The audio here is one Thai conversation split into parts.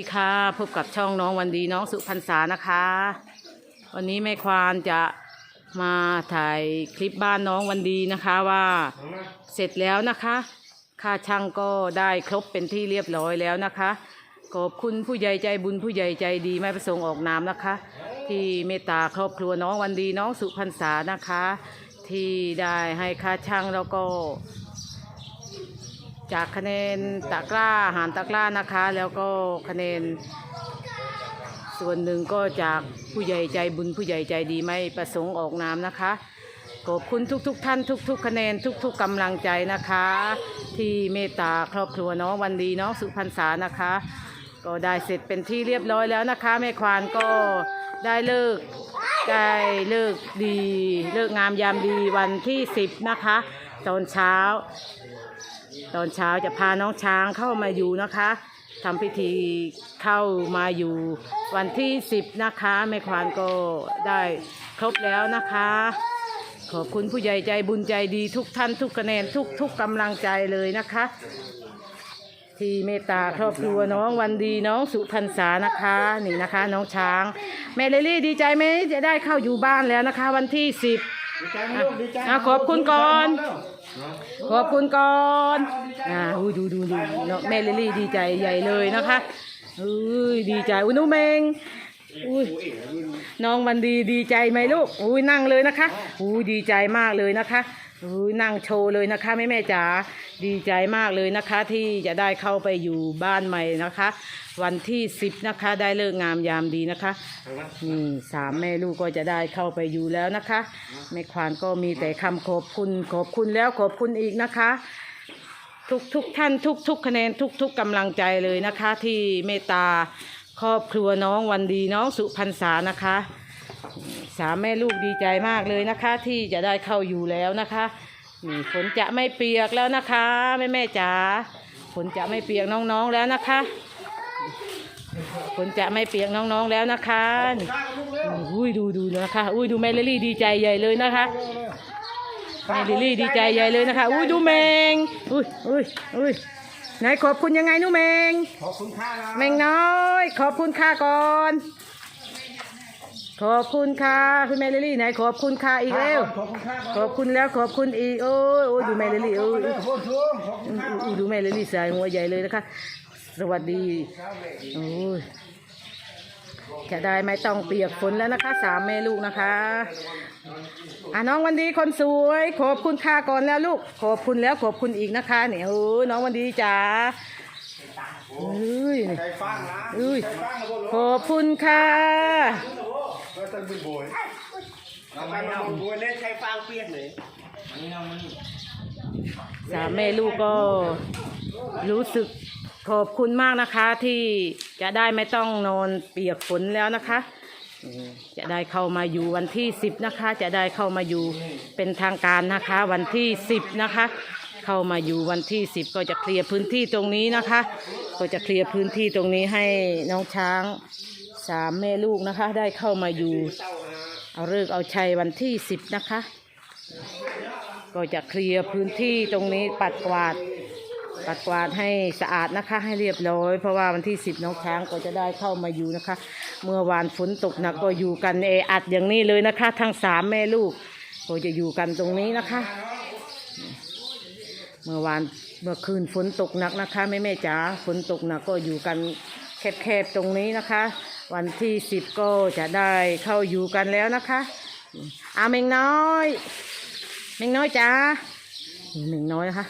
ดีค่ะพบกับช่องน้องวันดีน้องสุพรรษานะคะ วันนี้แม่ควานจะมาถ่ายคลิปบ้านน้องวันดีนะคะว่าเสร็จแล้วนะคะค่าช่างก็ได้ครบเป็นที่เรียบร้อยแล้วนะคะขอบคุณผู้ใหญ่ใจบุญผู้ใหญ่ใจดีไม่ประสงค์ออกนามนะคะ ที่เมตตาครอบครัวน้องวันดีน้องสุพรรษานะคะ ที่ได้ให้ค่าช่างแล้วก็ จากคะแนนตะกร้าอาหารตะกร้านะคะ แล้วก็คะแนน ส่วนหนึ่งก็จากผู้ใหญ่ใจบุญผู้ใหญ่ใจดีไม่ประสงค์ออกนามนะคะขอบคุณทุกๆทท่านทุก ๆ คะแนนทุก ๆกำลังใจนะคะ ที่เมตตาครอบครัวน้องวันดีน้องสุพรรษานะคะ ก็ได้เสร็จเป็นที่เรียบร้อยแล้วนะคะแม่ควานก็ได้เลิกได้เลิกดี เลิกงามยามดีวันที่สิบนะคะ ตอนเช้า ตอนเช้าจะพาน้องช้างเข้ามาอยู่นะคะทำพิธีเข้ามาอยู่วันที่สิบนะคะแม่ควานก็ได้ครบแล้วนะคะ ขอบคุณผู้ใหญ่ใจบุญใจดีทุกท่านทุกคะแนนทุกทุกกำลังใจเลยนะคะ ที่เมตตาครอบครัวน้องวันดีน้องสุพรรษานะคะนี่นะคะ น้องช้าง แม่เลลี่ดีใจไหมจะได้เข้าอยู่บ้านแล้วนะคะ วันที่สิบดีใจไหมลูกดีใจไหมอะขอบคุณก่อน ขอบคุณก่อนอ่าดูดูดูเนาะแม่ลิลี่ดีใจใหญ่เลยนะคะอุ้ยดีใจอุ้ยนุเมงอุ้ยน้องวันดีดีใจไหมลูกอุ้ยนั่งเลยนะคะอุ้ยดีใจมากเลยนะคะ นั่งโชว์เลยนะคะแม่แม่จ๋าดีใจมากเลยนะคะ ที่จะได้เข้าไปอยู่บ้านใหม่นะคะ วันที่สิบนะคะได้เลิกงามยามดีนะคะนี่สามแม่ลูกก็จะได้เข้าไปอยู่แล้วนะคะแม่ควานก็มีแต่คำขอบคุณขอบคุณแล้วขอบคุณอีกนะคะ ทุกทุกท่านทุกทุกคะแนนทุกทุกกำลังใจเลยนะคะ ที่เมตตาครอบครัวน้องวันดีน้องสุพรรษานะคะ สามแม่ลูกดีใจมากเลยนะคะ ที่จะได้เข้าอยู่แล้วนะคะนี่ฝนจะไม่เปียกแล้วนะคะแม่แม่จ๋าฝนจะไม่เปียกน้องๆแล้วนะคะฝนจะไม่เปียกน้องๆแล้วนะคะนี่อุ้ยดูดูนะคะอุ้ยดูแมลิลี่ดีใจใหญ่เลยนะคะแมลิลี่ดีใจใหญ่เลยนะคะอุ้ยดูแมงอุ้ยอุ้ยอุ้ยไหนขอบคุณยังไงหนูแมงขอบคุณค่านะแมงน้อย ขอบคุณค่ะก่อน ขอบคุณค่ะ คุณแมลิลี่ไหนขอบคุณค่ะอีกแล้ว ขอบคุณค่าขอบคุณแล้วขอบคุณอีกโอ้ยโอ้ยดูแมลิลี่โอ้ยขอบคุณทุกขอบคุณอู้อู้ดูแม่ลิลี่สายหัวใหญ่เลยนะคะ สวัสดีโอ้ยจะได้ไม่ต้องเปียกฝนแล้วนะคะสามแม่ลูกนะคะอะน้องวันดีคนสวย ขอบคุณค่าก่อนแล้วลูก ขอบคุณแล้วขอบคุณอีกนะคะเนี่ยโอ้ยน้องวันดีจ๋าเอ้ยใจฟังนะเอ้ยใจฟังนะบนรถขอบคุณค่ะ ก็ต้งเป็นโบยเราไปมาบนโบยเล่นใจฟังเปียกเลยสามแม่ลูกก็รู้สึกขอบคุณมากนะคะที่จะได้ไม่ต้องนอนเปียกฝนแล้วนะคะ จะได้เข้ามาอยู่วันที่สิบนะคะ จะได้เข้ามาอยู่เป็นทางการนะคะ วันที่สิบนะคะ เข้ามาอยู่วันที่สิบก็จะเคลียร์พื้นที่ตรงนี้นะคะ ก็จะเคลียร์พื้นที่ตรงนี้ให้น้องช้าง สามแม่ลูกนะคะ ได้เข้ามาอยู่ เอาเลิกเอาชัยวันที่สิบนะคะ ก็จะเคลียร์พื้นที่ตรงนี้ปัดกวาด ปัดกวาดให้สะอาดนะคะ ให้เรียบร้อย เพราะว่าวันที่สิบน้องช้างก็จะได้เข้ามาอยู่นะคะ เมื่อวานฝนตกหนักก็อยู่กันเออัดอย่างนี้เลยนะคะ ทั้งสามแม่ลูกก็จะอยู่กันตรงนี้นะคะ เมื่อวานเมื่อคืนฝนตกหนักนะคะแม่แม่จ๋าฝนตกหนักก็อยู่กันแคบๆตรงนี้นะคะ วันที่สิบก็จะได้เข้าอยู่กันแล้วนะคะอาเมงน้อยเมงน้อยจ๋าเมงน้อยนะคะ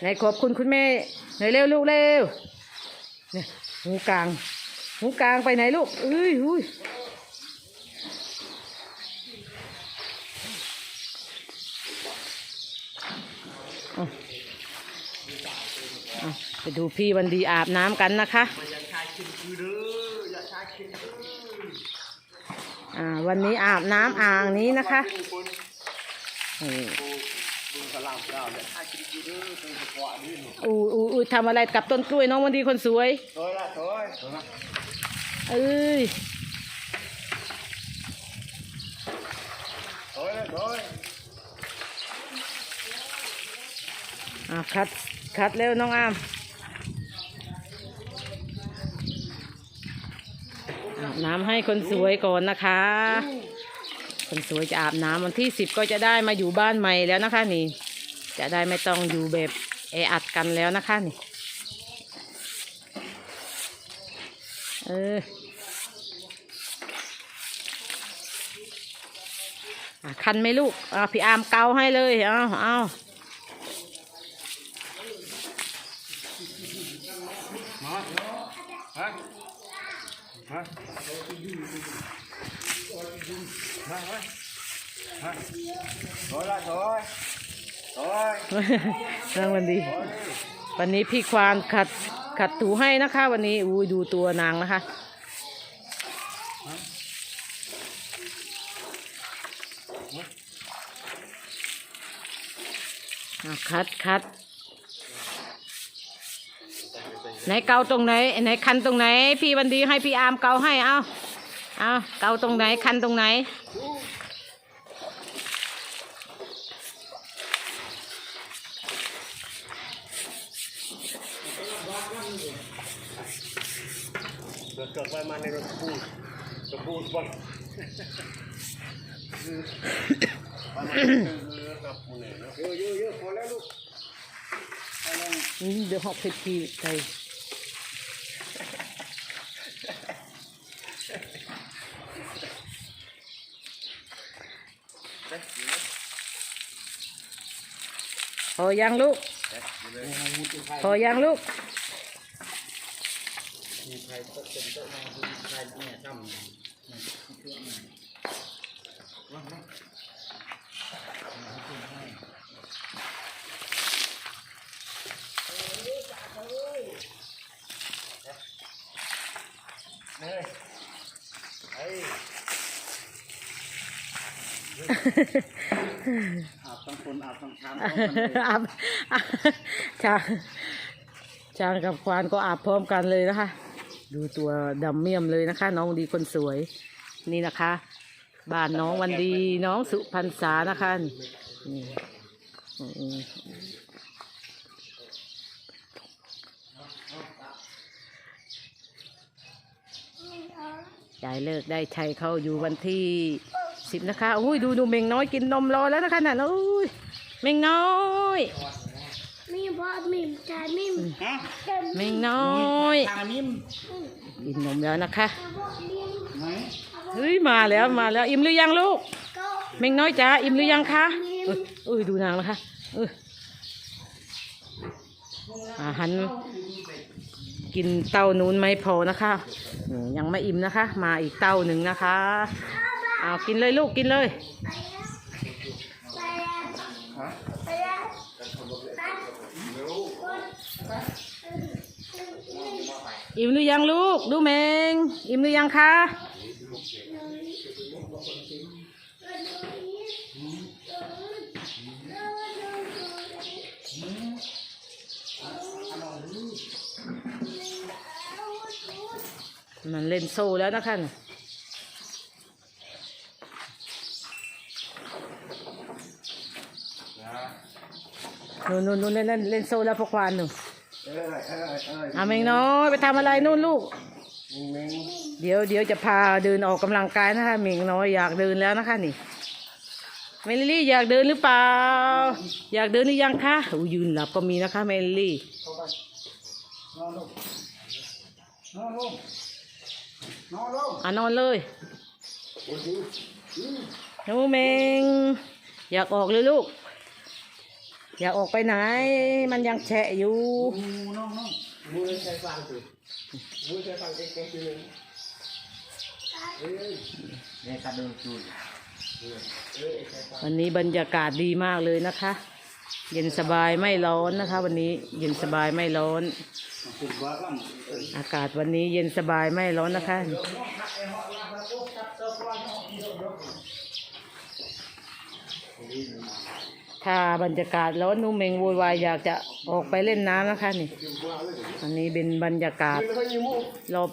ไหนขอบคุณคุณแม่หน่อยเร็วลูกเร็วเนี่ยหูกลางหูกลางไปไหนลูกเอ้ยอุ้ยอะไปดูพี่วันดีอาบน้ำกันนะคะ อ่าวันนี้อาบน้ำอ่างนี้นะคะนี่อูอูอูทำอะไรกับต้นกล้วยน้องวันดีคนสวยเอ้ยอ่าคัดคัดเร็วน้องอาม น้ำให้คนสวยก่อนนะคะ คนสวยจะอาบน้ำวันที่สิบก็จะได้มาอยู่บ้านใหม่แล้วนะคะนี่ จะได้ไม่ต้องอยู่แบบแออัดกันแล้วนะคะนี่ เออคันไหมลูกอะพี่อามเกาให้เลย เอาเอามาฮะ ฮะมามาฮะโอยละโอยโอยนั่งวันดี วันนี้พี่ควานขัดขัดถูให้นะคะ วันนี้อุ้ยดูตัวนางนะคะอะคัดคัด ไหนเกาตรงไหนไหนคันตรงไหน พี่วันดีให้พี่อาร์มเกาให้เอาเอาเกาตรงไหนคันตรงไหน เกิดเกิดไปมาในรถปูรถปูบอลประมาณกับมูเนี่ยเนาะเยอะเยอะเยอะพอแล้วลูก นี่เดี๋ยวหอกเพชรพีใส่ พ อยังลูก พอยังลูกเนี่ยไอ้อาบทั้งคนอาบทั้งช้างอาบช้างช้างกับควานก็อาบพร้อมกันเลยนะคะ ดูตัวดำเมี่ยมเลยนะคะ น้องดีคนสวย นี่นะคะ บ้านน้องวันดีน้องสุพรรษานะคะนี่อืมได้เลิกได้ชัยเข้าอยู่วันที่ สิบนะคะอุ้ยดูดูเมงน้อยกินนมรอแล้วนะคะน่ะอุ้ยเมงน้อยมีบอสมีมจ่ายมีมฮะเมงน้อยทางนิ่มกินนมแล้วนะคะบอสมีมไหมเฮ้ยมาแล้วมาแล้วอิ่มหรือยังลูกก็เมงน้อยจ๋าอิ่มหรือยังคะเอ้ยเอ้ยดูนางนะคะเอออาหันกินเต้านู้นไม่พอนะคะอืมยังไม่อิ่มนะคะ มาอีกเต้าหนึ่งนะคะ เอากินเลยลูกกินเลยอิ่มหรือยังลูก ดูเมง อิ่มหรือยังคะมันเล่นโซ่แล้วนะคะ น่ะนู่นนู่นนู่นเล่นเล่นเล่นโซ่แล้วพวกควานหนูเออเออเอออาเมงน้อยไปทำอะไรนู่นลูกมิงมิงเดี๋ยวเดี๋ยวจะพาเดินออกกำลังกายนะคะเมงน้อยอยากเดินแล้วนะคะนี่เมลิลี่อยากเดินหรือเปล่า อยากเดินหรือยังคะอู้ยืนหลับก็มีนะคะเมลิลี่นอนลงนอนลงนอนลงอะนอนเลยหนูเมงอยากออกเลยลูก อย่าออกไปไหน มันยังแฉะอยู่งูน้องน้องมือใช้ฟังสิมือใช้ฟังเก่งๆทีนึงเนี่ยกระเดินจูดวันนี้บรรยากาศดีมากเลยนะคะ เย็นสบายไม่ร้อนนะคะ วันนี้เย็นสบายไม่ร้อน อากาศวันนี้เย็นสบายไม่ร้อนนะคะ ถ้าบรรยากาศร้อนนุ่มเมงโวยวายอยากจะออกไปเล่นน้ำนะคะนี่ อันนี้เป็นบรรยากาศรอบ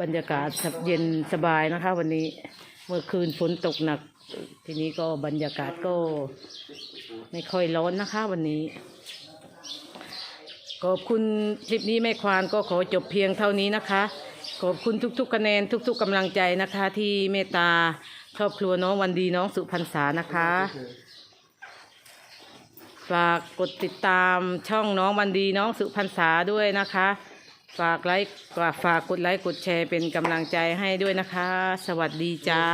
บรรยากาศเย็นสบายนะคะ วันนี้เมื่อคืนฝนตกหนัก ทีนี้ก็บรรยากาศก็ไม่ค่อยร้อนนะคะ วันนี้ขอบคุณคลิปนี้แม่ควานก็ขอจบเพียงเท่านี้นะคะ ขอบคุณทุกๆคะแนนทุก ๆกำลังใจนะคะ ที่เมตตาครอบครัวน้องวันดีน้องสุพรรษานะคะ ฝากกดติดตามช่องน้องวันดีน้องสุพรรษาด้วยนะคะ ฝากไลค์ฝากกดไลค์กดแชร์เป็นกำลังใจให้ด้วยนะคะ สวัสดีจ้า